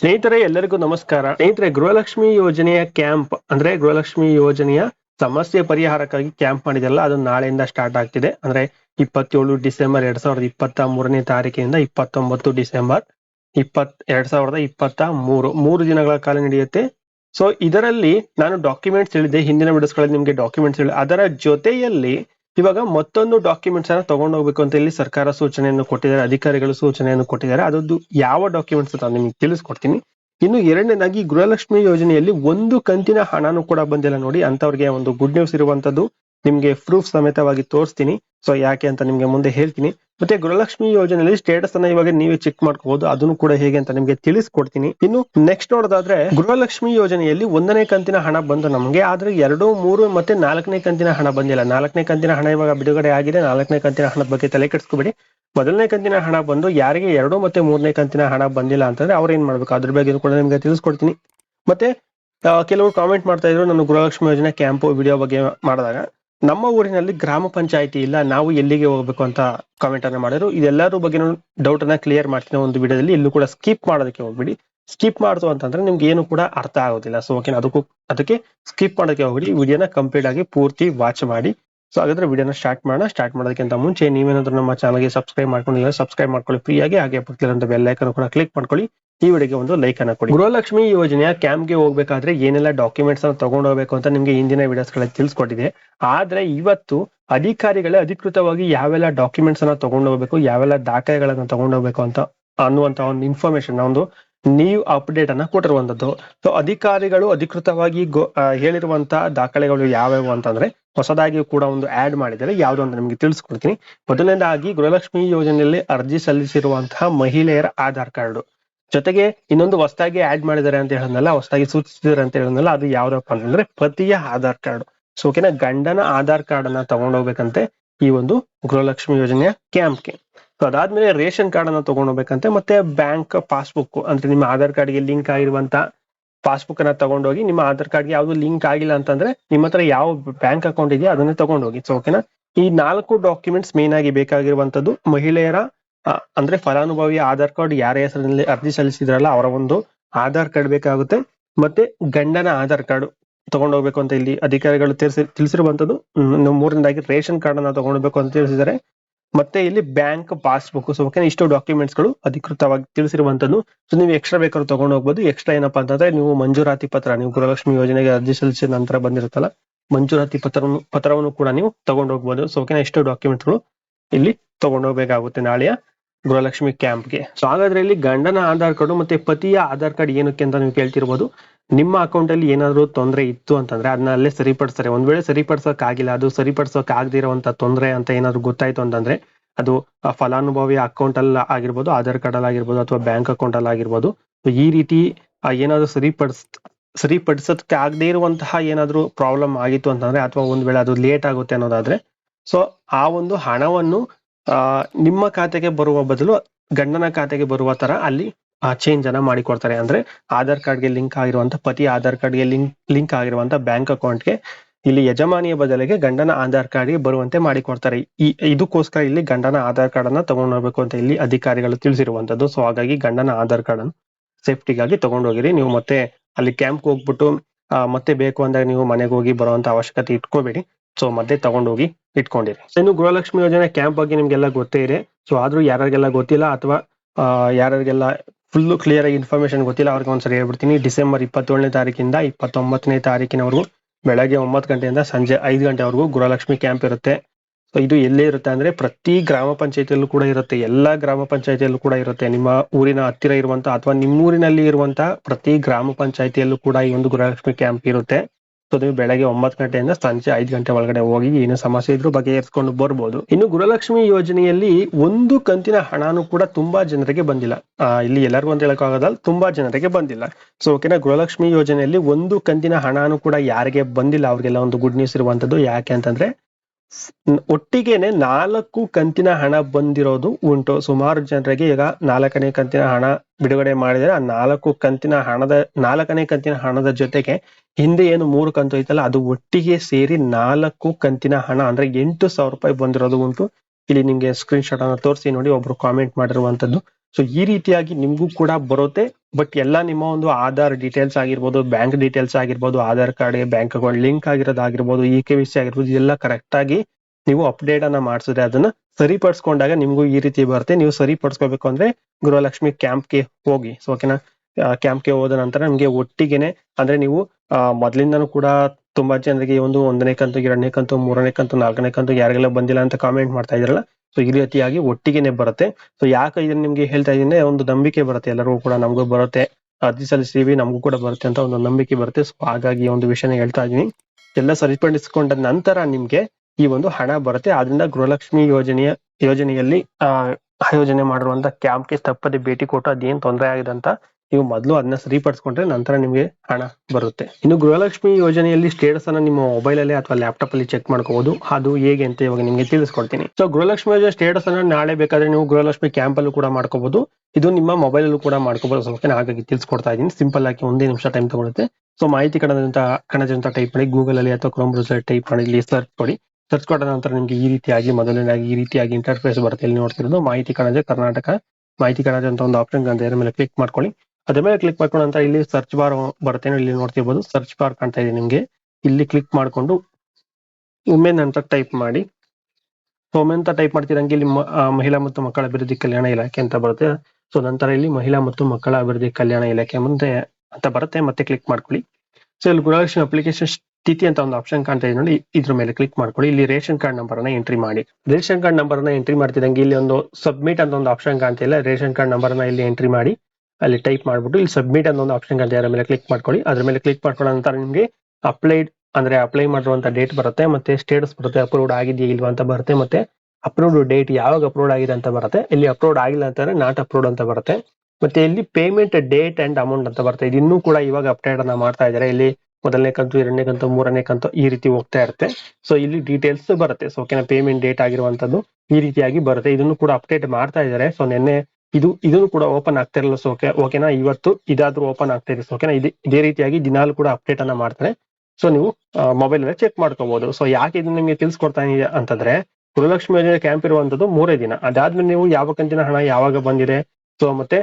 ಸ್ನೇಹಿತರೆ, ಎಲ್ಲರಿಗೂ ನಮಸ್ಕಾರ. ಸ್ನೇಹಿತರೆ, ಗೃಹಲಕ್ಷ್ಮಿ ಯೋಜನೆಯ ಕ್ಯಾಂಪ್, ಅಂದ್ರೆ ಗೃಹಲಕ್ಷ್ಮಿ ಯೋಜನೆಯ ಸಮಸ್ಯೆ ಪರಿಹಾರಕ್ಕಾಗಿ ಕ್ಯಾಂಪ್ ಮಾಡಿದೆಲ್ಲ ಅದು ನಾಳೆಯಿಂದ ಸ್ಟಾರ್ಟ್ ಆಗ್ತಿದೆ. ಅಂದ್ರೆ ಇಪ್ಪತ್ತೇಳು ಡಿಸೆಂಬರ್ ಎರಡ್ ಸಾವಿರದ ಇಪ್ಪತ್ತ ಮೂರನೇ ತಾರೀಕಿನಿಂದ ಇಪ್ಪತ್ತೊಂಬತ್ತು ಡಿಸೆಂಬರ್ ಇಪ್ಪತ್ ಎರಡ್ ಸಾವಿರದ ಇಪ್ಪತ್ತ ಮೂರು ಮೂರು ದಿನಗಳ ಕಾಲ ನಡೆಯುತ್ತೆ. ಸೊ ಇದರಲ್ಲಿ ನಾನು ಡಾಕ್ಯುಮೆಂಟ್ಸ್ ಹೇಳಿದೆ ಹಿಂದಿನ ವಿಡಿಯೋಸ್ಗಳಲ್ಲಿ ನಿಮಗೆ ಡಾಕ್ಯುಮೆಂಟ್ಸ್ ಹೇಳಿ ಅದರ ಜೊತೆಯಲ್ಲಿ ಇವಾಗ ಮತ್ತೊಂದು ಡಾಕ್ಯುಮೆಂಟ್ಸ್ ಅನ್ನ ತಗೊಂಡು ಹೋಗ್ಬೇಕು ಅಂತ ಇಲ್ಲಿ ಸರ್ಕಾರ ಸೂಚನೆಯನ್ನು ಕೊಟ್ಟಿದ್ದಾರೆ, ಅಧಿಕಾರಿಗಳು ಸೂಚನೆಯನ್ನು ಕೊಟ್ಟಿದ್ದಾರೆ. ಅದೊಂದು ಯಾವ ಡಾಕ್ಯುಮೆಂಟ್ಸ್ ಅಂತ ನಿಮಗೆ ತಿಳಿಸ್ಕೊಡ್ತೀನಿ. ಇನ್ನು ಎರಡನೇದಾಗಿ ಗೃಹಲಕ್ಷ್ಮಿ ಯೋಜನೆಯಲ್ಲಿ ಒಂದು ಕಂತಿನ ಹಣನೂ ಕೂಡ ಬಂದಿಲ್ಲ ನೋಡಿ ಅಂತವ್ರಿಗೆ ಒಂದು ಗುಡ್ ನ್ಯೂಸ್ ಇರುವಂತದ್ದು ನಿಮ್ಗೆ ಪ್ರೂಫ್ ಸಮೇತವಾಗಿ ತೋರಿಸ್ತೀನಿ. ಸೊ ಯಾಕೆ ಅಂತ ನಿಮ್ಗೆ ಮುಂದೆ ಹೇಳ್ತೀನಿ. ಮತ್ತೆ ಗೃಹಲಕ್ಷ್ಮಿ ಯೋಜನೆಯಲ್ಲಿ ಸ್ಟೇಟಸ್ ಅನ್ನ ಇವಾಗ ನೀವೇ ಚೆಕ್ ಮಾಡ್ಕೋಬಹುದು. ಅದನ್ನು ಕೂಡ ಹೇಗೆ ಅಂತ ನಿಮ್ಗೆ ತಿಳಿಸ್ಕೊಡ್ತೀನಿ. ಇನ್ನು ನೆಕ್ಸ್ಟ್ ನೋಡೋದಾದ್ರೆ, ಗೃಹಲಕ್ಷ್ಮಿ ಯೋಜನೆಯಲ್ಲಿ ಒಂದನೇ ಕಂತಿನ ಹಣ ಬಂದು ನಮಗೆ, ಆದ್ರೆ ಎರಡು, ಮೂರು ಮತ್ತೆ ನಾಲ್ಕನೇ ಕಂತಿನ ಹಣ ಬಂದಿಲ್ಲ. ನಾಲ್ಕನೇ ಕಂತಿನ ಹಣ ಇವಾಗ ಬಿಡುಗಡೆ ಆಗಿದೆ. ನಾಲ್ಕನೇ ಕಂತಿನ ಹಣದ ಬಗ್ಗೆ ತಲೆ ಕೆಡಿಸ್ಕೋಬೇಡಿ. ಮೊದಲನೇ ಕಂತಿನ ಹಣ ಬಂದು ಯಾರಿಗೆ ಎರಡು ಮತ್ತೆ ಮೂರನೇ ಕಂತಿನ ಹಣ ಬಂದಿಲ್ಲ ಅಂತಂದ್ರೆ ಅವ್ರು ಏನ್ ಮಾಡ್ಬೇಕು? ಅದ್ರ ಬಗ್ಗೆ ಕೂಡ ನಿಮ್ಗೆ ತಿಳಿಸ್ಕೊಡ್ತೀನಿ. ಮತ್ತೆ ಕೆಲವರು ಕಾಮೆಂಟ್ ಮಾಡ್ತಾ ಇದ್ರು ನಾನು ಗೃಹಲಕ್ಷ್ಮಿ ಯೋಜನೆ ಕ್ಯಾಂಪ್ ವಿಡಿಯೋ ಬಗ್ಗೆ ಮಾಡಿದಾಗ. ನಮ್ಮ ಊರಿನಲ್ಲಿ ಗ್ರಾಮ ಪಂಚಾಯಿತಿ ಇಲ್ಲ, ನಾವು ಎಲ್ಲಿಗೆ ಹೋಗ್ಬೇಕು ಅಂತ ಕಾಮೆಂಟ್ ಅನ್ನ ಮಾಡಿದ್ರು. ಇದೆಲ್ಲರ ಬಗ್ಗೆ ಡೌಟ್ ಅನ್ನ ಕ್ಲಿಯರ್ ಮಾಡ್ತೀನಿ ಒಂದು ವಿಡಿಯೋದಲ್ಲಿ ಇಲ್ಲೂ ಕೂಡ ಸ್ಕಿಪ್ ಮಾಡೋದಕ್ಕೆ ಹೋಗ್ಬಿಡಿ. ಸ್ಕಿಪ್ ಮಾಡ್ತು ಅಂತಂದ್ರೆ ನಿಮ್ಗೆ ಏನು ಕೂಡ ಅರ್ಥ ಆಗೋದಿಲ್ಲ. ಸೊ ಓಕೆ ಅದಕ್ಕೂ, ಅದಕ್ಕೆ ಸ್ಕಿಪ್ ಮಾಡೋದಕ್ಕೆ ಹೋಗ್ಬಿಡಿ. ವಿಡಿಯೋನ ಕಂಪ್ಲೀಟ್ ಆಗಿ ಪೂರ್ತಿ ವಾಚ್ ಮಾಡಿ. ಸೊ ಹಾಗಾದ್ರೆ ವಿಡಿಯೋನ ಸ್ಟಾರ್ಟ್ ಮಾಡೋಣ. ಸ್ಟಾರ್ಟ್ ಮಾಡೋದಕ್ಕಿಂತ ಮುಂಚೆ ನೀವೇನಾದ್ರೂ ನಮ್ಮ ಚಾನಲ್ಗೆ ಸಬ್ಸ್ಕ್ರೈಬ್ ಮಾಡ್ಕೊಂಡಿಲ್ಲ ಸಬ್ಸ್ಕ್ರೈಬ್ ಮಾಡ್ಕೊಳ್ಳಿ. ಫ್ರೀ ಆಗಿ ಹಾಗೆ ಪಕ್ಕದಲ್ಲಿರೋ ಬೆಲ್ ಐಕನ್ ಕೂಡ ಕ್ಲಿಕ್ ಮಾಡ್ಕೊಳ್ಳಿ. ಈ ವಿಡಿಯೋಗೆ ಒಂದು ಲೈಕ್ ಅನ್ನ ಕೊಡಿ. ಗೃಹಲಕ್ಷ್ಮಿ ಯೋಜನೆಯ ಕ್ಯಾಂಪ್ಗೆ ಹೋಗ್ಬೇಕಾದ್ರೆ ಏನೆಲ್ಲ ಡಾಕ್ಯುಮೆಂಟ್ಸ್ ಅನ್ನು ತಗೊಂಡು ಹೋಗ್ಬೇಕು ಅಂತ ನಿಮ್ಗೆ ಹಿಂದಿನ ವಿಡಿಯೋಸ್ಗಳಲ್ಲಿ ತಿಳಿಸ್ಕೊಟ್ಟಿದೆ. ಆದ್ರೆ ಇವತ್ತು ಅಧಿಕಾರಿಗಳೇ ಅಧಿಕೃತವಾಗಿ ಯಾವೆಲ್ಲ ಡಾಕ್ಯುಮೆಂಟ್ಸ್ ಅನ್ನ ತಗೊಂಡು ಹೋಗ್ಬೇಕು ಯಾವೆಲ್ಲ ದಾಖಲೆಗಳನ್ನ ತಗೊಂಡು ಹೋಗ್ಬೇಕು ಅಂತ ಅನ್ನುವಂತ ಒಂದು ಇನ್ಫಾರ್ಮೇಶನ್ ಒಂದು ನೀವು ಅಪ್ಡೇಟ್ ಅನ್ನ ಕೊಟ್ಟಿರುವಂತದ್ದು. ಸೊ ಅಧಿಕಾರಿಗಳು ಅಧಿಕೃತವಾಗಿ ಹೇಳಿರುವಂತಹ ದಾಖಲೆಗಳು ಯಾವ್ಯಾವು ಅಂತಂದ್ರೆ ಹೊಸದಾಗಿ ಕೂಡ ಒಂದು ಆಡ್ ಮಾಡಿದರೆ ಯಾವ್ದು ಅಂತ ನಿಮ್ಗೆ ತಿಳಿಸ್ಕೊಡ್ತೀನಿ. ಮೊದಲನೇದಾಗಿ ಗೃಹಲಕ್ಷ್ಮಿ ಯೋಜನೆಯಲ್ಲಿ ಅರ್ಜಿ ಸಲ್ಲಿಸಿರುವಂತಹ ಮಹಿಳೆಯರ ಆಧಾರ್ ಕಾರ್ಡ್. ಜೊತೆಗೆ ಇನ್ನೊಂದು ಹೊಸದಾಗಿ ಆಡ್ ಮಾಡಿದ್ದಾರೆ ಅಂತ ಹೇಳಿದ್ನಲ್ಲ, ಹೊಸದಾಗಿ ಸೂಚಿಸಿದಾರೆ ಅಂತ ಹೇಳಿದ್ನಲ್ಲ, ಅದು ಯಾವ್ದಪ್ಪ ಅಂತಂದ್ರೆ ಪತಿಯ ಆಧಾರ್ ಕಾರ್ಡ್. ಸೊ ಓಕೆನಾ ಗಂಡನ ಆಧಾರ್ ಕಾರ್ಡ್ ಅನ್ನ ತಗೊಂಡ್ ಹೋಗ್ಬೇಕಂತೆ ಈ ಒಂದು ಗೃಹಲಕ್ಷ್ಮಿ ಯೋಜನೆಯ ಕ್ಯಾಂಪ್ಗೆ ಸೊ ಅದಾದ್ಮೇಲೆ ರೇಷನ್ ಕಾರ್ಡ್ ಅನ್ನ ತಗೊಂಡೋಗ್ಬೇಕಂತೆ, ಮತ್ತೆ ಬ್ಯಾಂಕ್ ಪಾಸ್ಬುಕ್ ಅಂದ್ರೆ ನಿಮ್ಮ ಆಧಾರ್ ಕಾರ್ಡ್ಗೆ ಲಿಂಕ್ ಆಗಿರುವಂತ ಪಾಸ್ಬುಕ್ ಅನ್ನ ತಗೊಂಡೋಗಿ ನಿಮ್ಮ ಆಧಾರ್ ಕಾರ್ಡ್ಗೆ ಯಾವ್ದು ಲಿಂಕ್ ಆಗಿಲ್ಲ ಅಂತಂದ್ರೆ ನಿಮ್ಮ ಹತ್ರ ಯಾವ ಬ್ಯಾಂಕ್ ಅಕೌಂಟ್ ಇದೆಯೋ ಅದನ್ನೇ ತಗೊಂಡೋಗಿ. ಸೊ ಓಕೆನಾ ಈ ನಾಲ್ಕು ಡಾಕ್ಯುಮೆಂಟ್ಸ್ ಮೇನ್ ಆಗಿ ಬೇಕಾಗಿರುವಂತದ್ದು ಮಹಿಳೆಯರ ಅಂದ್ರೆ ಫಲಾನುಭವಿಯ ಆಧಾರ್ ಕಾರ್ಡ್ ಯಾರ ಹೆಸರಿನಲ್ಲಿ ಅರ್ಜಿ ಸಲ್ಲಿಸಿದ್ರಲ್ಲ ಅವರ ಒಂದು ಆಧಾರ್ ಕಾರ್ಡ್ ಬೇಕಾಗುತ್ತೆ. ಮತ್ತೆ ಗಂಡನ ಆಧಾರ್ ಕಾರ್ಡ್ ತಗೊಂಡೋಗ್ಬೇಕು ಅಂತ ಇಲ್ಲಿ ಅಧಿಕಾರಿಗಳು ತಿಳಿಸಿ, ತಿಳಿಸಿರುವಂತದ್ದು ಮೂರನೇದಾಗಿ ರೇಷನ್ ಕಾರ್ಡ್ ಅನ್ನ ತಗೊಂಡೋಗ್ಬೇಕು ಅಂತ ತಿಳಿಸಿದ್ದಾರೆ. ಮತ್ತೆ ಇಲ್ಲಿ ಬ್ಯಾಂಕ್ ಪಾಸ್ಬುಕ್, ಸೊ ಓಕೆ ಇಷ್ಟು ಡಾಕ್ಯುಮೆಂಟ್ಸ್ಗಳು ಅಧಿಕೃತವಾಗಿ ತಿಳಿಸಿರುವಂತದ್ದು. ಸೊ ನೀವು ಎಕ್ಸ್ಟ್ರಾ ಬೇಕಾದ್ರೂ ತಗೊಂಡು ಹೋಗ್ಬೋದು. ಎಕ್ಸ್ಟ್ರಾ ಏನಪ್ಪಾ ಅಂತಂದ್ರೆ ನೀವು ಮಂಜೂರಾತಿ ಪತ್ರ, ನೀವು ಗೃಹಲಕ್ಷ್ಮಿ ಯೋಜನೆಗೆ ಅರ್ಜಿ ಸಲ್ಲಿಸಿದ ನಂತರ ಬಂದಿರುತ್ತಲ್ಲ, ಮಂಜೂರಾತಿ ಪತ್ರವನ್ನು ಪತ್ರವನ್ನು ಕೂಡ ನೀವು ತಗೊಂಡು ಹೋಗ್ಬೋದು. ಸೊ ಓಕೆನಾ ಇಷ್ಟು ಡಾಕ್ಯುಮೆಂಟ್ಸ್ಗಳು ಇಲ್ಲಿ ತಗೊಂಡು ಹೋಗ್ಬೇಕಾಗುತ್ತೆ ನಾಳೆಯ ಗೃಹಲಕ್ಷ್ಮಿ ಕ್ಯಾಂಪ್ಗೆ ಸೊ ಹಾಗಾದ್ರೆ ಇಲ್ಲಿ ಗಂಡನ ಆಧಾರ್ ಕಾರ್ಡ್ ಮತ್ತೆ ಪತಿಯ ಆಧಾರ್ ಕಾರ್ಡ್ ಏನಕ್ಕೆ ಅಂತ ನೀವು ಕೇಳ್ತಿರ್ಬೋದು. ನಿಮ್ಮ ಅಕೌಂಟ್ ಅಲ್ಲಿ ಏನಾದ್ರು ತೊಂದರೆ ಇತ್ತು ಅಂತಂದ್ರೆ ಅದನ್ನ ಅಲ್ಲೇ ಸರಿಪಡಿಸ್ತಾರೆ. ಒಂದ್ ವೇಳೆ ಸರಿಪಡಿಸೋಕ್ ಆಗಿಲ್ಲ ಅದು ಸರಿಪಡಿಸೋಕ್ ಆಗದಿರುವಂತ ತೊಂದರೆ ಅಂತ ಏನಾದ್ರು ಗೊತ್ತಾಯ್ತು ಅಂತಂದ್ರೆ ಅದು ಫಲಾನುಭವಿ ಅಕೌಂಟ್ ಅಲ್ಲಿ ಆಗಿರ್ಬೋದು, ಆಧಾರ್ ಕಾರ್ಡ್ ಅಲ್ಲಿ ಆಗಿರ್ಬೋದು ಅಥವಾ ಬ್ಯಾಂಕ್ ಅಕೌಂಟ್ ಅಲ್ಲಿ ಆಗಿರ್ಬೋದು. ಈ ರೀತಿ ಏನಾದ್ರು ಸರಿಪಡಿಸ್ ಸರಿಪಡಿಸೋದಕ್ಕೆ ಆಗದೆ ಇರುವಂತಹ ಏನಾದ್ರು ಪ್ರಾಬ್ಲಮ್ ಆಗಿತ್ತು ಅಂತಂದ್ರೆ ಅಥವಾ ಒಂದ್ ವೇಳೆ ಅದು ಲೇಟ್ ಆಗುತ್ತೆ ಅನ್ನೋದಾದ್ರೆ ಸೊ ಆ ಒಂದು ಹಣವನ್ನು ನಿಮ್ಮ ಖಾತೆಗೆ ಬರುವ ಬದಲು ಗಂಡನ ಖಾತೆಗೆ ಬರುವ ತರ ಅಲ್ಲಿ, ಆ ಚೇಂಜ್ ಅನ್ನ ಮಾಡಿಕೊಡ್ತಾರೆ. ಅಂದ್ರೆ ಆಧಾರ್ ಕಾರ್ಡ್ಗೆ ಲಿಂಕ್ ಆಗಿರುವಂತ ಪತಿ, ಆಧಾರ್ ಕಾರ್ಡ್ಗೆ ಲಿಂಕ್ ಲಿಂಕ್ ಆಗಿರುವಂತ ಬ್ಯಾಂಕ್ ಅಕೌಂಟ್ಗೆ ಇಲ್ಲಿ ಯಜಮಾನಿಯ ಬದಲಿಗೆ ಗಂಡನ ಆಧಾರ್ ಕಾರ್ಡ್ಗೆ ಬರುವಂತೆ ಮಾಡಿಕೊಡ್ತಾರೆ. ಈ, ಇದಕ್ಕೋಸ್ಕರ ಇಲ್ಲಿ ಗಂಡನ ಆಧಾರ್ ಕಾರ್ಡ್ ಅನ್ನ ತಗೊಂಡು ಹೋಗ್ಬೇಕು ಅಂತ ಇಲ್ಲಿ ಅಧಿಕಾರಿಗಳು ತಿಳಿಸಿರುವಂತದ್ದು. ಸೊ ಹಾಗಾಗಿ ಗಂಡನ ಆಧಾರ್ ಕಾರ್ಡ್ ಅನ್ನು ಸೇಫ್ಟಿಗಾಗಿ ತಗೊಂಡೋಗಿರಿ. ನೀವು ಮತ್ತೆ ಅಲ್ಲಿ ಕ್ಯಾಂಪ್ ಹೋಗ್ಬಿಟ್ಟು ಮತ್ತೆ ಬೇಕು ಅಂದಾಗ ನೀವು ಮನೆಗೆ ಹೋಗಿ ಬರುವಂತ ಅವಶ್ಯಕತೆ ಇಟ್ಕೋಬೇಡಿ. ಸೊ ಮತ್ತೆ ತಗೊಂಡೋಗಿ ಇಟ್ಕೊಂಡಿರಿ. ಸೊ ಇನ್ನು ಗೃಹಲಕ್ಷ್ಮಿ ಯೋಜನೆ ಕ್ಯಾಂಪ್ ಬಗ್ಗೆ ನಿಮ್ಗೆಲ್ಲ ಗೊತ್ತೇ ಇದೆ. ಸೊ ಆದ್ರೂ ಯಾರಿಗೆಲ್ಲ ಗೊತ್ತಿಲ್ಲ ಅಥವಾ ಯಾರ್ಯಾರಿಗೆಲ್ಲ ಯಾರಿಗೆಲ್ಲ ಫುಲ್ ಕ್ಲಿಯರ್ ಆಗಿ ಇನ್ಫಾರ್ಮೇಶನ್ ಗೊತ್ತಿಲ್ಲ, ಅವ್ರಿಗೆ ಒಂದ್ಸರಿ ಹೇಳ್ಬಿಡ್ತೀನಿ. ಡಿಸೆಂಬರ್ ಇಪ್ಪತ್ತೇಳನೇ ತಾರೀಕಿಂದ ಇಪ್ಪತ್ತೊಂಬತ್ತನೇ ತಾರೀಕಿನವರೆಗೂ ಬೆಳಗ್ಗೆ ಒಂಬತ್ತು ಗಂಟೆಯಿಂದ ಸಂಜೆ ಐದು ಗಂಟೆವರೆಗೂ ಗೃಹಲಕ್ಷ್ಮಿ ಕ್ಯಾಂಪ್ ಇರುತ್ತೆ. ಸೊ ಇದು ಎಲ್ಲೇ ಇರುತ್ತೆ ಅಂದ್ರೆ ಪ್ರತಿ ಗ್ರಾಮ ಪಂಚಾಯತಿಯಲ್ಲೂ ಕೂಡ ಇರುತ್ತೆ. ಎಲ್ಲಾ ಗ್ರಾಮ ಪಂಚಾಯತಿಯಲ್ಲೂ ಕೂಡ ಇರುತ್ತೆ. ನಿಮ್ಮ ಊರಿನ ಹತ್ತಿರ ಇರುವಂತ ಅಥವಾ ನಿಮ್ಮೂರಿನಲ್ಲಿ ಇರುವಂತ ಪ್ರತಿ ಗ್ರಾಮ ಪಂಚಾಯತಿಯಲ್ಲೂ ಕೂಡ ಈ ಒಂದು ಗೃಹಲಕ್ಷ್ಮಿ ಕ್ಯಾಂಪ್ ಇರುತ್ತೆ. ಸೊ ನೀವು ಬೆಳಗ್ಗೆ ಒಂಬತ್ತು ಗಂಟೆಯಿಂದ ಸಂಜೆ ಐದು ಗಂಟೆ ಒಳಗಡೆ ಹೋಗಿ ಏನು ಸಮಸ್ಯೆ ಇದ್ರೂ ಎತ್ಕೊಂಡು ಬರ್ಬೋದು. ಇನ್ನು ಗೃಹಲಕ್ಷ್ಮಿ ಯೋಜನೆಯಲ್ಲಿ ಒಂದು ಕಂತಿನ ಹಣನೂ ಕೂಡ ತುಂಬಾ ಜನರಿಗೆ ಬಂದಿಲ್ಲ. ಇಲ್ಲಿ ಎಲ್ಲರಿಗೂ ಅಂತ ಹೇಳಕ್ಕಾಗದಲ್ಲ ತುಂಬಾ ಜನರಿಗೆ ಬಂದಿಲ್ಲ. ಸೊ ಓಕೆನಾ ಗೃಹಲಕ್ಷ್ಮಿ ಯೋಜನೆಯಲ್ಲಿ ಒಂದು ಕಂತಿನ ಹಣನೂ ಕೂಡ ಯಾರಿಗೆ ಬಂದಿಲ್ಲ, ಅವ್ರಿಗೆಲ್ಲ ಒಂದು ಗುಡ್ ನ್ಯೂಸ್ ಇರುವಂತದ್ದು ಯಾಕೆ ಅಂತಂದ್ರೆ ಒಟ್ಟಿಗೆನೆ ನಾಲ್ಕು ಕಂತಿನ ಹಣ ಬಂದಿರೋದು ಉಂಟು. ಸುಮಾರು ಜನರಿಗೆ ಈಗ ನಾಲ್ಕನೇ ಕಂತಿನ ಹಣ ಬಿಡುಗಡೆ ಮಾಡಿದರೆ ಆ ನಾಲ್ಕು ಕಂತಿನ ಹಣದ, ನಾಲ್ಕನೇ ಕಂತಿನ ಹಣದ ಜೊತೆಗೆ ಹಿಂದೆ ಏನು ಮೂರು ಕಂತು ಐತಲ್ಲ, ಅದು ಒಟ್ಟಿಗೆ ಸೇರಿ ನಾಲ್ಕು ಕಂತಿನ ಹಣ, ಅಂದ್ರೆ ಎಂಟು ಸಾವಿರ ರೂಪಾಯಿ ಬಂದಿರೋದು ಉಂಟು. ಇಲ್ಲಿ ನಿಮಗೆ ಸ್ಕ್ರೀನ್ ಶಾಟ್ ಅನ್ನ ತೋರಿಸಿ ನೋಡಿ, ಒಬ್ರು ಕಾಮೆಂಟ್ ಮಾಡಿರುವಂತದ್ದು. ಸೊ ಈ ರೀತಿಯಾಗಿ ನಿಮ್ಗೂ ಕೂಡ ಬರುತ್ತೆ. ಬಟ್ ಎಲ್ಲ ನಿಮ್ಮ ಒಂದು ಆಧಾರ್ ಡೀಟೇಲ್ಸ್ ಆಗಿರ್ಬೋದು ಬ್ಯಾಂಕ್ ಡೀಟೇಲ್ಸ್ ಆಗಿರ್ಬೋದು, Aadhaar card bank account link ಆಗಿರೋದಾಗಿರ್ಬೋದು E K V C ಆಗಿರ್ಬೋದು, ಇದೆಲ್ಲ ಕರೆಕ್ಟ್ ಆಗಿ ನೀವು ಅಪ್ಡೇಟ್ ಅನ್ನ ಮಾಡಿಸಿದ್ರೆ ಅದನ್ನ ಸರಿಪಡಿಸ್ಕೊಂಡಾಗ ನಿಮ್ಗೂ ಈ ರೀತಿ ಬರುತ್ತೆ. ನೀವು ಸರಿಪಡಿಸ್ಕೋಬೇಕು ಅಂದ್ರೆ ಗೃಹಲಕ್ಷ್ಮಿ ಕ್ಯಾಂಪ್ಗೆ ಹೋಗಿ ಸೊ ಓಕೆನಾ ಕ್ಯಾಂಪ್ಗೆ ಹೋದ ನಂತರ ನಿಮ್ಗೆ ಒಟ್ಟಿಗೆನೆ, ಅಂದ್ರೆ ನೀವು ಮೊದಲಿಂದನೂ ಕೂಡ ತುಂಬಾ ಜನರಿಗೆ ಒಂದು ಒಂದನೇ ಕಂತು, ಎರಡನೇ ಕಂತು, ಮೂರನೇ ಕಂತು, ನಾಲ್ಕನೇ ಕಂತು ಯಾರಿಗೆಲ್ಲ ಬಂದಿಲ್ಲ ಅಂತ ಕಾಮೆಂಟ್ ಮಾಡ್ತಾ ಇದ್ರಲ್ಲ ಸೊ ಈ ರೀತಿಯಾಗಿ ಒಟ್ಟಿಗೆನೆ ಬರುತ್ತೆ. ಸೊ ಯಾಕೆ ಇದನ್ನ ನಿಮ್ಗೆ ಹೇಳ್ತಾ ಇದೀನಿ ಒಂದು ನಂಬಿಕೆ ಬರುತ್ತೆ. ಎಲ್ಲರಿಗೂ ಕೂಡ ನಮಗೂ ಬರುತ್ತೆ. ಅರ್ಜಿ ಸಲ್ಲಿಸ್ತೀವಿ ನಮಗೂ ಕೂಡ ಬರುತ್ತೆ ಅಂತ ಒಂದು ನಂಬಿಕೆ ಬರುತ್ತೆ. ಸೊ ಹಾಗಾಗಿ ಒಂದು ವಿಷಯನ ಹೇಳ್ತಾ ಇದೀನಿ ಎಲ್ಲ ಸರಿಪಡಿಸಿಕೊಂಡ ನಂತರ ನಿಮ್ಗೆ ಈ ಒಂದು ಹಣ ಬರುತ್ತೆ. ಆದ್ರಿಂದ ಗೃಹಲಕ್ಷ್ಮಿ ಯೋಜನೆಯ, ಯೋಜನೆಯಲ್ಲಿ, ಆ, ಆಯೋಜನೆ ಮಾಡಿರುವಂತ ಕ್ಯಾಂಪ್ಗೆ ತಪ್ಪದೆ ಭೇಟಿ ಕೊಟ್ಟು ಅದೇನ್ ತೊಂದರೆ ಆಗಿದೆ ಅಂತ ನೀವು ಮೊದಲು ಅದನ್ನ ಸರಿಪಡಿಸ್ಕೊಂಡ್ರೆ ನಂತರ ನಿಮಗೆ ಹಣ ಬರುತ್ತೆ. ಇನ್ನು ಗೃಹಲಕ್ಷ್ಮಿ ಯೋಜನೆಯಲ್ಲಿ ಸ್ಟೇಟಸ್ ಅನ್ನ ನಿಮ್ಮ ಮೊಬೈಲ್ ಅಲ್ಲಿ ಅಥವಾ ಲ್ಯಾಪ್ಟಾಪ್ ಅಲ್ಲಿ ಚೆಕ್ ಮಾಡ್ಕೋಬಹುದು ಅದು ಹೇಗೆ ಅಂತ ಇವಾಗ ನಿಮಗೆ ತಿಳಿಸ್ಕೊಡ್ತೀನಿ. ಸೊ ಗೃಹಲಕ್ಷ್ಮಿ ಯೋಜನೆ ಸ್ಟೇಟಸ್ ಅನ್ನ ನಾಳೆ ಬೇಕಾದ್ರೆ ನೀವು ಗೃಹಲಕ್ಷ್ಮಿ ಕ್ಯಾಂಪ್ ಅಲ್ಲೂ ಕೂಡ ಮಾಡ್ಕೋಬಹುದು ಇದು ನಿಮ್ಮ ಮೊಬೈಲ್ ಅಲ್ಲೂ ಕೂಡ ಮಾಡ್ಕೋಬಹುದು ಸ್ವಲ್ಪ ಹಾಗಾಗಿ ತಿಳಿಸ್ಕೊಡ್ತಾ ಇದ್ದೀನಿ. ಸಿಂಪಲ್ ಆಗಿ ಒಂದೇ ನಿಮಿಷ ಟೈಮ್ ತಗೊಳುತ್ತೆ. ಸೊ ಮಾಹಿತಿ ಕಣದಂತ ಕಣಜಂತ ಟೈಪ್ ಮಾಡಿ ಗೂಗಲ್ ಅಲ್ಲಿ ಅಥವಾ ಕ್ರೋಮ್ ಬ್ರೌಸರ್ ಟೈಪ್ ಮಾಡಿ, ಇಲ್ಲಿ ಸರ್ಚ್ ಕೊಡಿ ಸರ್ಚ್ ಕೊಟ್ಟ ನಂತರ ನಿಮಗೆ ಈ ರೀತಿಯಾಗಿ, ಮೊದಲನೇದಾಗಿ ಈ ರೀತಿಯಾಗಿ ಇಂಟರ್ಫೇಸ್ ಬರುತ್ತೆ. ಇಲ್ಲಿ ನೋಡ್ತಿರೋದು ಮಾಹಿತಿ ಕಣಜ ಕರ್ನಾಟಕ. ಮಾಹಿತಿ ಕಣಜ ಅಂತ ಒಂದು ಆಪ್ಷನ್ ಅಂತ ಮೇಲೆ ಕ್ಲಿಕ್ ಮಾಡ್ಕೊಳ್ಳಿ. ಅದ್ರ ಮೇಲೆ ಕ್ಲಿಕ್ ಮಾಡ್ಕೊಂಡು ಅಂತ ಇಲ್ಲಿ ಸರ್ಚ್ ಬಾರ್ ಬರುತ್ತೆ ಇಲ್ಲಿ ನೋಡ್ತಿರ್ಬೋದು. ಸರ್ಚ್ ಬಾರ್ ಕಾಣ್ತಾ ಇದೆ ನಿಮಗೆ. ಇಲ್ಲಿ ಕ್ಲಿಕ್ ಮಾಡ್ಕೊಂಡು ಉಮೆನ್ ಅಂತ ಟೈಪ್ ಮಾಡಿ. ವುಮೆನ್ ಅಂತ ಟೈಪ್ ಮಾಡ್ತಿರಂಗೆ ಇಲ್ಲಿ ಮಹಿಳಾ ಮತ್ತು ಮಕ್ಕಳ ಅಭಿವೃದ್ಧಿ ಕಲ್ಯಾಣ ಇಲಾಖೆ ಅಂತ ಬರುತ್ತೆ. ಸೊ ನಂತರ ಇಲ್ಲಿ ಮಹಿಳಾ ಮತ್ತು ಮಕ್ಕಳ ಅಭಿವೃದ್ಧಿ ಕಲ್ಯಾಣ ಇಲಾಖೆ ಮುಂದೆ ಅಂತ ಬರುತ್ತೆ. ಮತ್ತೆ ಕ್ಲಿಕ್ ಮಾಡ್ಕೊಳ್ಳಿ. ಸೊ ಇಲ್ಲಿ ಗೃಹಲಕ್ಷ್ಮಿ ಅಪ್ಲಿಕೇಶನ್ ಸ್ಥಿತಿ ಅಂತ ಒಂದು ಆಪ್ಷನ್ ಕಾಣ್ತಾ ಇದೆ ನೋಡಿ. ಇದ್ರ ಮೇಲೆ ಕ್ಲಿಕ್ ಮಾಡ್ಕೊಳ್ಳಿ. ಇಲ್ಲಿ ರೇಷನ್ ಕಾರ್ಡ್ ನಂಬರ್ ಅನ್ನ ಎಂಟ್ರಿ ಮಾಡಿ. ರೇಷನ್ ಕಾರ್ಡ್ ನಂಬರ್ ಅನ್ನ ಎಂಟ್ರಿ ಮಾಡ್ತಿದಂಗೆ ಇಲ್ಲಿ ಒಂದು ಸಬ್ಮಿಟ್ ಅಂತ ಒಂದು ಆಪ್ಷನ್ ಕಾಣ್ತಾ ಇಲ್ಲ. ರೇಷನ್ ಕಾರ್ಡ್ ನಂಬರ್ ಅನ್ನ ಇಲ್ಲಿ ಎಂಟ್ರಿ ಮಾಡಿ. ಅಲ್ಲಿ ಟೈಪ್ ಮಾಡ್ಬಿಟ್ಟು ಇಲ್ಲಿ ಸಬ್ಮಿಟ್ ಅನ್ನೋ ಒಂದು ಆಪ್ಷನ್ ಇದೆ ಅದ್ರ ಮೇಲೆ ಕ್ಲಿಕ್ ಮಾಡ್ಕೊಳ್ಳಿ. ಅದ್ರ ಮೇಲೆ ಕ್ಲಿಕ್ ಮಾಡ್ಕೊಳ್ಳೋ ನಂತರ ನಿಮ್ಗೆ ಅಪ್ಲೈಡ್ ಅಂದ್ರೆ ಅಪ್ಲೈ ಮಾಡಿರುವಂತ ಡೇಟ್ ಬರುತ್ತೆ, ಮತ್ತೆ ಸ್ಟೇಟಸ್ ಬರುತ್ತೆ ಅಪ್ರೂವ್ಡ್ ಆಗಿದೆಯಾ ಇಲ್ವಾ ಅಂತ ಬರುತ್ತೆ, ಮತ್ತೆ ಅಪ್ರೂವ್ಡ್ ಡೇಟ್ ಯಾವಾಗ ಅಪ್ರೂವ್ ಆಗಿದೆ ಅಂತ ಬರುತ್ತೆ. ಇಲ್ಲಿ ಅಪ್ರೂವ್ಡ್ ಆಗಿಲ್ಲ ಅಂತಂದ್ರೆ ನಾಟ್ ಅಪ್ರೂವ್ಡ್ ಅಂತ ಬರುತ್ತೆ. ಮತ್ತೆ ಇಲ್ಲಿ ಪೇಮೆಂಟ್ ಡೇಟ್ ಅಂಡ್ ಅಮೌಂಟ್ ಅಂತ ಬರುತ್ತೆ. ಇದು ಇನ್ನೂ ಕೂಡ ಇವಾಗ ಅಪ್ಡೇಟ್ ಅನ್ನ ಮಾಡ್ತಾ ಇದ್ದಾರೆ. ಇಲ್ಲಿ ಮೊದಲನೇ ಕಂತು, ಎರಡನೇ ಕಂತು, ಮೂರನೇ ಕಂತು ಈ ರೀತಿ ಹೋಗ್ತಾ ಇರುತ್ತೆ. ಸೊ ಇಲ್ಲಿ ಡೀಟೇಲ್ಸ್ ಬರುತ್ತೆ. ಸೊ ಓಕೆನಾ ಪೇಮೆಂಟ್ ಡೇಟ್ ಆಗಿರುವಂತದ್ದು ಈ ರೀತಿಯಾಗಿ ಬರುತ್ತೆ. ಇದನ್ನು ಕೂಡ ಅಪ್ಡೇಟ್ ಮಾಡ್ತಾ ಇದ್ದಾರೆ. ಸೊ ನಿನ್ನೆ ಇದು, ಇದನ್ನು ಕೂಡ ಓಪನ್ ಆಗ್ತಾ ಇರಲ್ಲ ಸೊ ಓಕೆ ಓಕೆನಾ? ಇವತ್ತು ಇದಾದ್ರೂ ಓಪನ್ ಆಗ್ತಾ ಇದೆ ಓಕೆನಾ ಇದೇ ಇದೇ ರೀತಿಯಾಗಿ ದಿನಾಲು ಕೂಡ ಅಪ್ಡೇಟ್ ಅನ್ನ ಮಾಡ್ತಾರೆ. ಸೊ ನೀವು ಮೊಬೈಲ್ ಅಲ್ಲಿ ಚೆಕ್ ಮಾಡ್ಕೋಬಹುದು ಸೊ ಯಾಕೆ ಇದು ನಿಮಗೆ ತಿಳಿಸ್ಕೊಡ್ತಾ ಇದೆ ಅಂತಂದ್ರೆ ಗೃಹಲಕ್ಷ್ಮಿ ಯೋಜನೆ ಕ್ಯಾಂಪ್ ಇರುವಂತದ್ದು ಮೂರೇ ದಿನ. ಅದಾದ್ಮೇಲೆ ನೀವು ಯಾವ ಕಂತಿನ ಹಣ ಯಾವಾಗ ಬಂದಿದೆ? ಸೊ ಮತ್ತೆ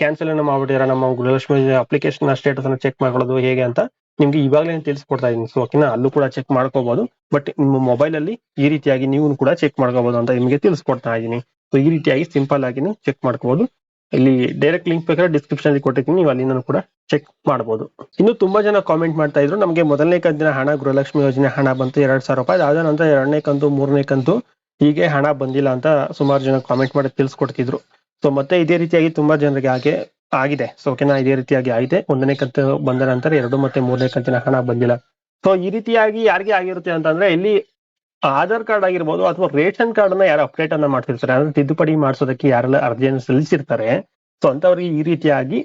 ಕ್ಯಾನ್ಸಲ್ ಅನ್ನ ಮಾಡ್ಬಿಟ್ಟಿರ ನಮ್ಮ ಗೃಹಲಕ್ಷ್ಮಿ ಯೋಜನೆ ಅಪ್ಲಿಕೇಶನ್ ಸ್ಟೇಟಸ್ ಅನ್ನ ಚೆಕ್ ಮಾಡ್ಕೊಳ್ಳೋದು ಹೇಗೆ ಅಂತ ನಿಮ್ಗೆ ಇವಾಗಲೇ ತಿಳಿಸ್ಕೊಡ್ತಾ ಇದೀನಿ ಸೊ ಓಕೆನಾ ಅಲ್ಲೂ ಕೂಡ ಚೆಕ್ ಮಾಡ್ಕೋಬಹುದು ಬಟ್ ನಿಮ್ಮ ಮೊಬೈಲ್ ಅಲ್ಲಿ ಈ ರೀತಿಯಾಗಿ ನೀವು ಕೂಡ ಚೆಕ್ ಮಾಡ್ಕೋಬಹುದು ಅಂತ ನಿಮಗೆ ತಿಳಿಸ್ಕೊಡ್ತಾ ಇದೀನಿ. ಸೊ ಈ ರೀತಿಯಾಗಿ ಸಿಂಪಲ್ ಆಗಿ ಚೆಕ್ ಮಾಡ್ಕೋಬಹುದು ಇಲ್ಲಿ ಡೈರೆಕ್ಟ್ ಲಿಂಕ್ ಬೇಕಾದ್ರೆ ಡಿಸ್ಕ್ರಿಪ್ಷನ್ ಅಲ್ಲಿ ಕೊಟ್ಟಿರ್ತೀನಿ ನೀವು ಅಲ್ಲಿಂದ ಕೂಡ ಚೆಕ್ ಮಾಡಬಹುದು ಇನ್ನು ತುಂಬಾ ಜನ ಕಾಮೆಂಟ್ ಮಾಡ್ತಾ ಇದ್ರು, ನಮಗೆ ಮೊದಲನೇ ಕಂತಿನ ಹಣ, ಗೃಹಲಕ್ಷ್ಮಿ ಯೋಜನೆ ಹಣ ಬಂತು ಎರಡ್ ಸಾವಿರ ರೂಪಾಯಿ, ಅದಾದ ನಂತರ ಎರಡನೇ ಕಂತು, ಮೂರನೇ ಕಂತು, ಹೀಗೆ ಹಣ ಬಂದಿಲ್ಲ ಅಂತ ಸುಮಾರು ಜನ ಕಾಮೆಂಟ್ ಮಾಡಿ ತಿಳಿಸ್ಕೊಡ್ತಿದ್ರು. ಸೊ ಮತ್ತೆ ಇದೇ ರೀತಿಯಾಗಿ ತುಂಬಾ ಜನರಿಗೆ ಹಾಗೆ ಆಗಿದೆ. ಸೊ ಓಕೆನಾ? ಇದೇ ರೀತಿಯಾಗಿ ಆಗಿದೆ. ಒಂದನೇ ಕಂತು ಬಂದ ನಂತರ ಎರಡು ಮತ್ತೆ ಮೂರನೇ ಕಂತಿನ ಹಣ ಬಂದಿಲ್ಲ. ಸೊ ಈ ರೀತಿಯಾಗಿ ಯಾರಿಗೆ ಆಗಿರುತ್ತೆ ಅಂತಂದ್ರೆ, ಇಲ್ಲಿ ಆಧಾರ್ ಕಾರ್ಡ್ ಆಗಿರ್ಬೋದು ಅಥವಾ ರೇಷನ್ ಕಾರ್ಡ್ ಅನ್ನ ಯಾರು ಅಪ್ಡೇಟ್ ಅನ್ನ ಮಾಡ್ತಿರ್ತಾರೆ? ಅಂದ್ರೆ ತಿದ್ದುಪಡಿ ಮಾಡಿಸೋದಕ್ಕೆ ಯಾರೆಲ್ಲ ಅರ್ಜಿಯನ್ನು ಸಲ್ಲಿಸಿರ್ತಾರೆ? ಸೊ ಅಂತವ್ರಿಗೆ ಈ ರೀತಿಯಾಗಿ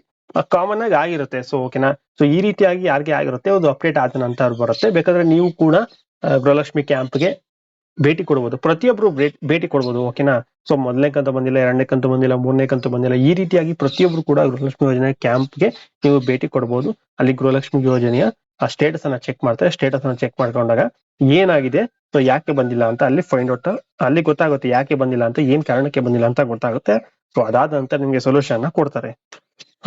ಕಾಮನ್ ಆಗಿ ಆಗಿರುತ್ತೆ. ಸೊ ಓಕೆನಾ ಸೊ ಈ ರೀತಿಯಾಗಿ ಯಾರಿಗೆ ಆಗಿರುತ್ತೆ? ಅದು ಅಪ್ಡೇಟ್ ಆದ ನಂತರ ಬರುತ್ತೆ. ಬೇಕಾದ್ರೆ ನೀವು ಕೂಡ ಗೃಹಲಕ್ಷ್ಮಿ ಕ್ಯಾಂಪ್ಗೆ ಭೇಟಿ ಕೊಡ್ಬೋದು. ಪ್ರತಿಯೊಬ್ರು ಭೇಟಿ ಕೊಡ್ಬೋದು. ಓಕೆನಾ ಸೊ ಮೊದಲನೇ ಕಂತು ಬಂದಿಲ್ಲ, ಎರಡನೇ ಕಂತು ಬಂದಿಲ್ಲ, ಮೂರನೇ ಕಂತು ಬಂದಿಲ್ಲ. ಈ ರೀತಿಯಾಗಿ ಪ್ರತಿಯೊಬ್ರು ಕೂಡ ಗೃಹಲಕ್ಷ್ಮಿ ಯೋಜನೆ ಕ್ಯಾಂಪ್ಗೆ ನೀವು ಭೇಟಿ ಕೊಡ್ಬೋದು. ಅಲ್ಲಿ ಗೃಹಲಕ್ಷ್ಮಿ ಯೋಜನೆಯ ಆ ಸ್ಟೇಟಸ್ ಅನ್ನ ಚೆಕ್ ಮಾಡ್ತಾರೆ. ಸ್ಟೇಟಸ್ ಅನ್ನ ಚೆಕ್ ಮಾಡ್ಕೊಂಡಾಗ ಏನಾಗಿದೆ ಸೊ ಯಾಕೆ ಬಂದಿಲ್ಲ ಅಂತ ಅಲ್ಲಿ ಫೈಂಡ್ ಔಟ್ ಅಲ್ಲಿ ಗೊತ್ತಾಗುತ್ತೆ ಯಾಕೆ ಬಂದಿಲ್ಲ ಅಂತ, ಏನ್ ಕಾರಣಕ್ಕೆ ಬಂದಿಲ್ಲ ಅಂತ ಗೊತ್ತಾಗುತ್ತೆ. ಸೊ ಅದಾದ ನಂತರ ನಿಮ್ಗೆ ಸೊಲ್ಯೂಷನ್ ಕೊಡ್ತಾರೆ.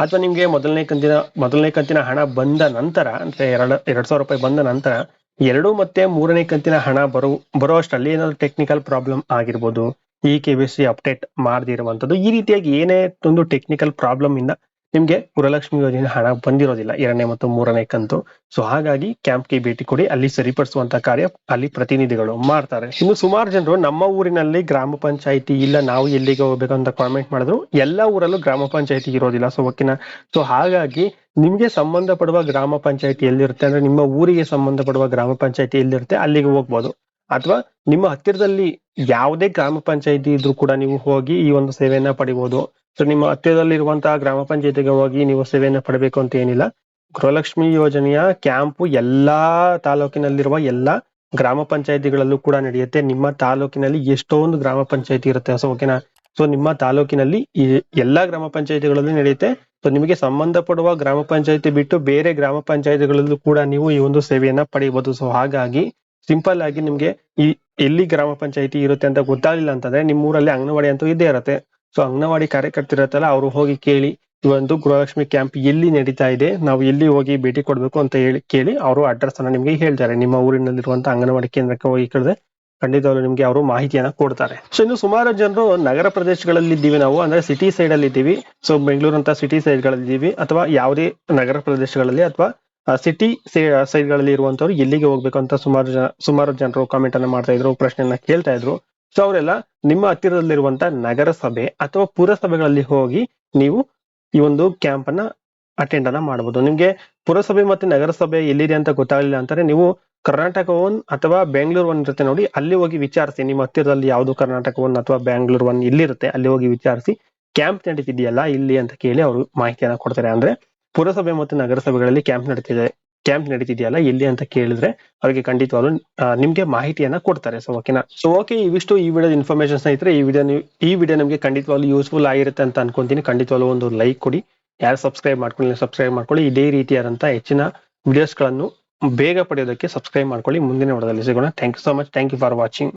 ಅಥವಾ ನಿಮ್ಗೆ ಮೊದಲನೇ ಕಂತಿನ ಮೊದಲನೇ ಕಂತಿನ ಹಣ ಬಂದ ನಂತರ, ಅಂದ್ರೆ ಎರಡ್ ಎರಡ್ ಸಾವಿರ ರೂಪಾಯಿ ಬಂದ ನಂತರ ಎರಡು ಮತ್ತೆ ಮೂರನೇ ಕಂತಿನ ಹಣ ಬರೋ ಬರೋ ಅಷ್ಟರಲ್ಲಿ ಏನಾದ್ರು ಟೆಕ್ನಿಕಲ್ ಪ್ರಾಬ್ಲಮ್ ಆಗಿರ್ಬೋದು E K Y C update ಮಾಡದಿರುವಂತದ್ದು ಈ ರೀತಿಯಾಗಿ ಏನೇ ಒಂದು ಟೆಕ್ನಿಕಲ್ ಪ್ರಾಬ್ಲಮ್ ಇಂದ ನಿಮ್ಗೆ ಗುರಲಕ್ಷ್ಮಿ ಯೋಜನೆ ಹಣ ಬಂದಿರೋದಿಲ್ಲ, ಎರಡನೇ ಮತ್ತು ಮೂರನೇ ಕಂತು. ಸೊ ಹಾಗಾಗಿ ಕ್ಯಾಂಪ್ಗೆ ಭೇಟಿ ಕೊಡಿ, ಅಲ್ಲಿ ಸರಿಪಡಿಸುವಂತ ಕಾರ್ಯ ಅಲ್ಲಿ ಪ್ರತಿನಿಧಿಗಳು ಮಾಡ್ತಾರೆ. ಇನ್ನು ಸುಮಾರು ಜನರು ನಮ್ಮ ಊರಿನಲ್ಲಿ ಗ್ರಾಮ ಪಂಚಾಯಿತಿ ಇಲ್ಲ, ನಾವು ಎಲ್ಲಿಗೆ ಹೋಗ್ಬೇಕು ಅಂತ ಕಾಮೆಂಟ್ ಮಾಡಿದ್ರು, ಎಲ್ಲ ಊರಲ್ಲೂ ಗ್ರಾಮ ಪಂಚಾಯಿತಿ ಇರೋದಿಲ್ಲ. ಸೊ ಓಕೆನಾ ಸೊ ಹಾಗಾಗಿ ನಿಮ್ಗೆ ಸಂಬಂಧಪಡುವ ಗ್ರಾಮ ಪಂಚಾಯಿತಿ ಎಲ್ಲಿರುತ್ತೆ ಅಂದ್ರೆ ನಿಮ್ಮ ಊರಿಗೆ ಸಂಬಂಧಪಡುವ ಗ್ರಾಮ ಪಂಚಾಯಿತಿ ಎಲ್ಲಿರುತ್ತೆ ಅಲ್ಲಿಗೆ ಹೋಗ್ಬೋದು. ಅಥವಾ ನಿಮ್ಮ ಹತ್ತಿರದಲ್ಲಿ ಯಾವುದೇ ಗ್ರಾಮ ಪಂಚಾಯಿತಿ ಇದ್ರೂ ಕೂಡ ನೀವು ಹೋಗಿ ಈ ಒಂದು ಸೇವೆಯನ್ನ ಪಡಿಬಹುದು ಸೊ ನಿಮ್ಮ ಹತ್ತಿರದಲ್ಲಿರುವಂತಹ ಗ್ರಾಮ ಪಂಚಾಯತಿಗೆ ಹೋಗಿ ನೀವು ಸೇವೆಯನ್ನು ಪಡಬೇಕು ಅಂತ ಏನಿಲ್ಲ. ಗೃಹಲಕ್ಷ್ಮಿ ಯೋಜನೆಯ ಕ್ಯಾಂಪು ಎಲ್ಲಾ ತಾಲೂಕಿನಲ್ಲಿರುವ ಎಲ್ಲಾ ಗ್ರಾಮ ಪಂಚಾಯಿತಿಗಳಲ್ಲೂ ಕೂಡ ನಡೆಯುತ್ತೆ. ನಿಮ್ಮ ತಾಲೂಕಿನಲ್ಲಿ ಎಷ್ಟೊಂದು ಗ್ರಾಮ ಪಂಚಾಯತಿ ಇರುತ್ತೆ. ಸೊ ಓಕೆನಾ ಸೊ ನಿಮ್ಮ ತಾಲೂಕಿನಲ್ಲಿ ಎಲ್ಲಾ ಗ್ರಾಮ ಪಂಚಾಯಿತಿಗಳಲ್ಲೂ ನಡೆಯುತ್ತೆ. ಸೊ ನಿಮಗೆ ಸಂಬಂಧಪಡುವ ಗ್ರಾಮ ಪಂಚಾಯಿತಿ ಬಿಟ್ಟು ಬೇರೆ ಗ್ರಾಮ ಪಂಚಾಯತಿಗಳಲ್ಲೂ ಕೂಡ ನೀವು ಈ ಒಂದು ಸೇವೆಯನ್ನ ಪಡೆಯಬಹುದು ಸೊ ಹಾಗಾಗಿ ಸಿಂಪಲ್ ಆಗಿ ನಿಮ್ಗೆ ಈ ಎಲ್ಲಿ ಗ್ರಾಮ ಪಂಚಾಯಿತಿ ಇರುತ್ತೆ ಅಂತ ಗೊತ್ತಾಗಲಿಲ್ಲ ಅಂತಂದ್ರೆ ನಿಮ್ಮ ಊರಲ್ಲಿ ಅಂಗನವಾಡಿ ಅಂತೂ ಇದ್ದೇ ಇರುತ್ತೆ. ಸೊ ಅಂಗನವಾಡಿ ಕಾರ್ಯಕರ್ತರಿರುತ್ತಲ್ಲ ಅವರು ಹೋಗಿ ಕೇಳಿ ಒಂದು ಗೃಹಲಕ್ಷ್ಮಿ ಕ್ಯಾಂಪ್ ಎಲ್ಲಿ ನಡೀತಾ ಇದೆ, ನಾವು ಎಲ್ಲಿ ಹೋಗಿ ಭೇಟಿ ಕೊಡ್ಬೇಕು ಅಂತ ಹೇಳಿ ಕೇಳಿ ಅವರು ಅಡ್ರೆಸ್ ಅನ್ನ ನಿಮಗೆ ಹೇಳ್ತಾರೆ. ನಿಮ್ಮ ಊರಿನಲ್ಲಿರುವಂತಹ ಅಂಗನವಾಡಿ ಕೇಂದ್ರಕ್ಕೆ ಹೋಗಿ ಕಳೆದ ಖಂಡಿತ ಅವರು ನಿಮ್ಗೆ ಅವರು ಮಾಹಿತಿಯನ್ನ ಕೊಡ್ತಾರೆ. ಸೊ ಇನ್ನು ಸುಮಾರು ಜನರು ನಗರ ಪ್ರದೇಶಗಳಲ್ಲಿ ಇದ್ದೀವಿ ನಾವು, ಅಂದ್ರೆ ಸಿಟಿ ಸೈಡ್ ಅಲ್ಲಿ ಇದ್ದೀವಿ. ಸೊ ಬೆಂಗಳೂರು ಅಂತ ಸಿಟಿ ಸೈಡ್ಗಳಲ್ಲಿ ಇದ್ದೀವಿ, ಅಥವಾ ಯಾವುದೇ ನಗರ ಪ್ರದೇಶಗಳಲ್ಲಿ ಅಥವಾ ಸಿಟಿ ಸೈಡ್ಗಳಲ್ಲಿ ಇರುವಂತವ್ರು ಎಲ್ಲಿಗೆ ಹೋಗ್ಬೇಕು ಅಂತ ಸುಮಾರು ಜನ, ಸುಮಾರು ಜನರು ಕಾಮೆಂಟ್ ಅನ್ನ ಮಾಡ್ತಾ ಇದ್ರು, ಪ್ರಶ್ನೆಯನ್ನ ಕೇಳ್ತಾ ಇದ್ರು. ಸೊ ಅವರೆಲ್ಲ ನಿಮ್ಮ ಹತ್ತಿರದಲ್ಲಿರುವಂತ ನಗರಸಭೆ ಅಥವಾ ಪುರಸಭೆಗಳಲ್ಲಿ ಹೋಗಿ ನೀವು ಈ ಒಂದು ಕ್ಯಾಂಪ್ ಅನ್ನ ಅಟೆಂಡ್ ಅನ್ನ ಮಾಡಬಹುದು ನಿಮ್ಗೆ ಪುರಸಭೆ ಮತ್ತೆ ನಗರಸಭೆ ಎಲ್ಲಿದೆ ಅಂತ ಗೊತ್ತಾಗಲಿಲ್ಲ ಅಂತಾರೆ ನೀವು ಕರ್ನಾಟಕ ಒನ್ ಅಥವಾ ಬೆಂಗಳೂರು ಒನ್ ಇರುತ್ತೆ ನೋಡಿ, ಅಲ್ಲಿ ಹೋಗಿ ವಿಚಾರಿಸಿ. ನಿಮ್ಮ ಹತ್ತಿರದಲ್ಲಿ ಯಾವುದು ಕರ್ನಾಟಕ ಒನ್ ಅಥವಾ ಬ್ಯಾಂಗ್ಳೂರ್ ಒನ್ ಇಲ್ಲಿರುತ್ತೆ, ಅಲ್ಲಿ ಹೋಗಿ ವಿಚಾರಿಸಿ ಕ್ಯಾಂಪ್ ನಡೀತಿದೆಯಲ್ಲ, ಇಲ್ಲಿ ಅಂತ ಕೇಳಿ ಅವರು ಮಾಹಿತಿಯನ್ನ ಕೊಡ್ತಾರೆ. ಅಂದ್ರೆ ಪುರಸಭೆ ಮತ್ತು ನಗರಸಭೆಗಳಲ್ಲಿ ಕ್ಯಾಂಪ್ ನಡೀತಿದೆ. ಕ್ಯಾಂಪ್ ನಡೀತಿದೆಯಲ್ಲ, ಎಲ್ಲಿ ಅಂತ ಕೇಳಿದ್ರೆ ಅವರಿಗೆ ಖಂಡಿತವಾಗ್ಲು ನಿಮ್ಗೆ ಮಾಹಿತಿಯನ್ನ ಕೊಡ್ತಾರೆ ಸೊ ಓಕೆನಾ ಸೊ ಓಕೆ ಇವಿಷ್ಟು ಈ ವಿಡಿಯೋದ ಇನ್ಫಾರ್ಮೇಶನ್ ಸ್ನೇಹಿತರೆ, ಈ ವಿಡಿಯೋ ಈ ವಿಡಿಯೋ ನಿಮಗೆ ಖಂಡಿತವಾಗ್ಲು ಯೂಸ್ಫುಲ್ ಆಗಿರುತ್ತೆ ಅಂತ ಅನ್ಕೊಂತೀನಿ. ಖಂಡಿತವಾಗ್ಲು ಒಂದು ಲೈಕ್ ಕೊಡಿ. ಯಾರು ಸಬ್ಸ್ಕ್ರೈಬ್ ಮಾಡ್ಕೊಳ್ಳಿ ಸಬ್ಸ್ಕ್ರೈಬ್ ಮಾಡ್ಕೊಳ್ಳಿ. ಇದೇ ರೀತಿಯಾದಂತಹ ಹೆಚ್ಚಿನ ವಿಡಿಯೋಸ್ಗಳನ್ನು ಬೇಗ ಪಡೆಯೋದಕ್ಕೆ ಸಬ್ಸ್ಕ್ರೈಬ್ ಮಾಡ್ಕೊಳ್ಳಿ. ಮುಂದಿನ ವಿಡಿಯೋದಲ್ಲಿ ಸಿಗೋಣ. Thank you so much thank you for watching